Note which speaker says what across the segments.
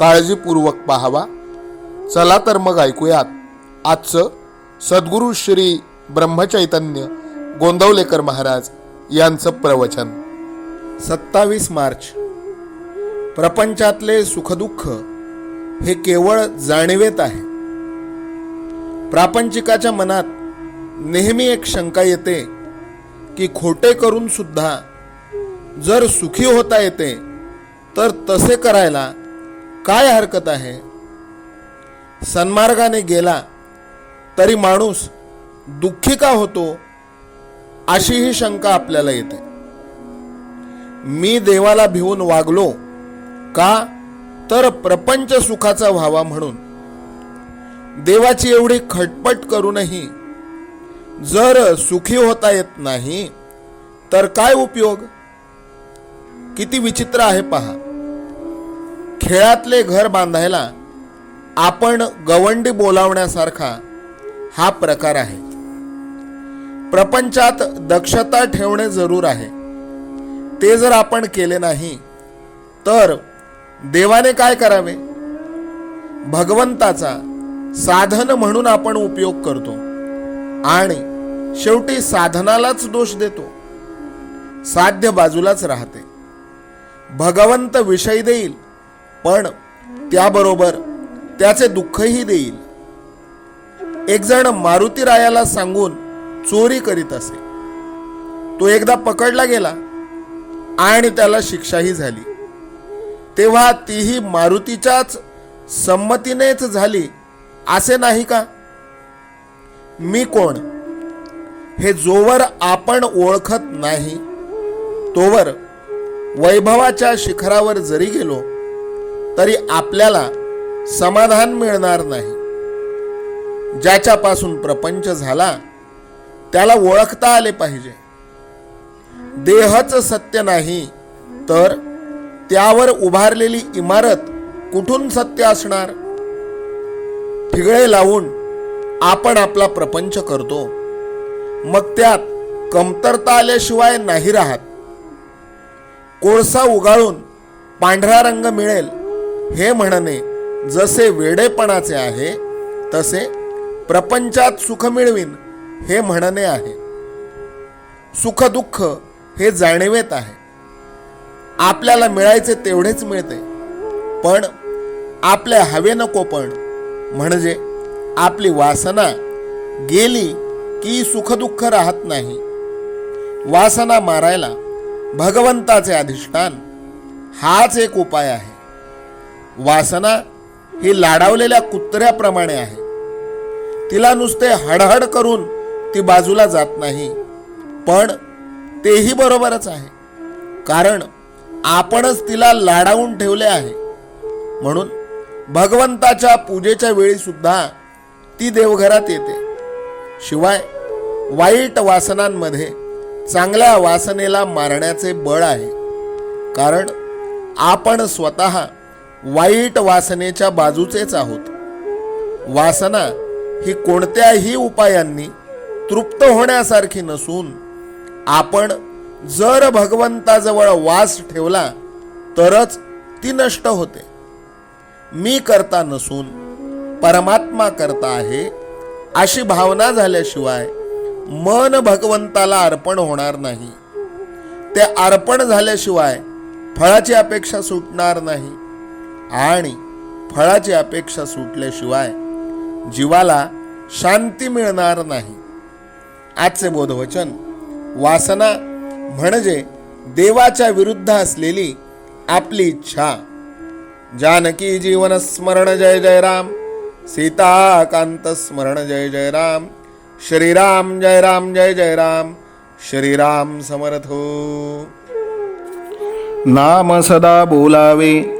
Speaker 1: काळजीपूर्वक पाहावा. चला तर मग ऐकूयात. आजचं सद्गुरू श्री ब्रह्मचैतन्य गोंदवलेकर महाराज यांचं प्रवचन. सत्तावीस मार्च. प्रपंचातले सुखदुःख हे केवळ जाणीवेत आहे. प्रापंचिकाच्या मनात नेहमी एक शंका येते की खोटे करून सुद्धा जर सुखी होता येते तर तसे करायला काय हरकत आहे? सन्मार्गाने गेला तरी माणूस दुःखी का होतो? अशी ही शंका आपल्याला येते. मी देवाला भिवून वागलो का? तर प्रपंच सुखाचा व्हावा म्हणून. देवाची एवढी खटपट करूनही जर सुखी होता येत नाही तर काय उपयोग? किती विचित्र आहे पहा. खेळातले घर बांधायला आपण गवंडी बोलावण्यासारखा हा प्रकार आहे. प्रपंचात दक्षता ठेवणे जरूर आहे. ते जर आपण केले नाही तर देवाने काय करावे? भगवंताचा साधन म्हणून आपण उपयोग करतो आणि शेवटी साधनालाच दोष देतो. साध्य बाजूलाच राहते. भगवंत विषय देईल पण त्याबरोबर त्याचे दुःखही देईल. एक जण मारुती रायाला सांगून चोरी करीत असे. तो एकदा पकडला गेला आणि त्याला शिक्षाही झाली. तेव्हा तीही मारुतीच्याच संमतीनेच झाली असे नाही का? मी कोण? हे जोवर आपण ओळखत नाही. तोवर वैभवाच्या शिखरावर जरी गेलो तरी आपल्याला समाधान मिळणार नाही. ज्याच्यापासून प्रपंच झाला त्याला ओळखता आले पाहिजे. देहच सत्य नाही तर त्यावर उभारलेली इमारत कुठून सत्य असणार? ठिगळे लावून आपण आपला प्रपंच करतो. मग त्यात कमतरता आल्याशिवाय नाही राहत. कोळसा उगाळून पांढरा रंग मिळेल. हे म्हणणे जसे वेडेपणाचे आहे तसे प्रपंचात सुख मिळवीन हे म्हणणे आहे. सुखदुःख हे जाणवेत आहे. आपल्याला मिळायचे तेवढेच मिळते पण आपल्या हवे नको पण. म्हणजे आपली वासना गेली की सुखदुःख राहत नाही. वासना मारायला भगवंताचे अधिष्ठान हाच एक उपाय आहे. वासना ही लाडावलेल्या कुत्र्याप्रमाणे आहे. तिला नुसते हडहड करून ती बाजूला जात नाही. पण तेही बरोबरच आहे. कारण आपणच तिला लाडावून ठेवले आहे. म्हणून भगवंताच्या पूजेच्या वेळी सुद्धा ती देवघरात येते. शिवाय वाईट वासनांमध्ये चांगल्या वासनेला मारण्याचे बळ आहे. कारण आपण स्वतः वाईट वासनेच्या बाजूचेच आहोत. वासना ही कोणत्याही उपायांनी तृप्त होण्यासारखी नसून आपण जर भगवंताजवळ वास ठेवला तरच ती नष्ट होते. मी करता नसून परमात्मा करता आहे अशी भावना झाल्याशिवाय मन भगवंताला अर्पण होणार नाही. ते अर्पण झाल्याशिवाय फळाची अपेक्षा सुटणार नाही. आणि फळाची अपेक्षा सुटल्याशिवाय जीवाला शांती मिळणार नाही. आजचे बोधवचन वासना म्हणजे देवाच्या विरुद्ध असलेली आपली इच्छा. जानकी जीवन स्मरण जय जय राम सीताकांत स्मरण जय जय राम श्रीराम जय राम जय जय राम श्रीराम समर्थ हो.
Speaker 2: नाम सदा बोलावे.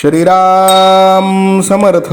Speaker 2: श्रीराम समर्थ।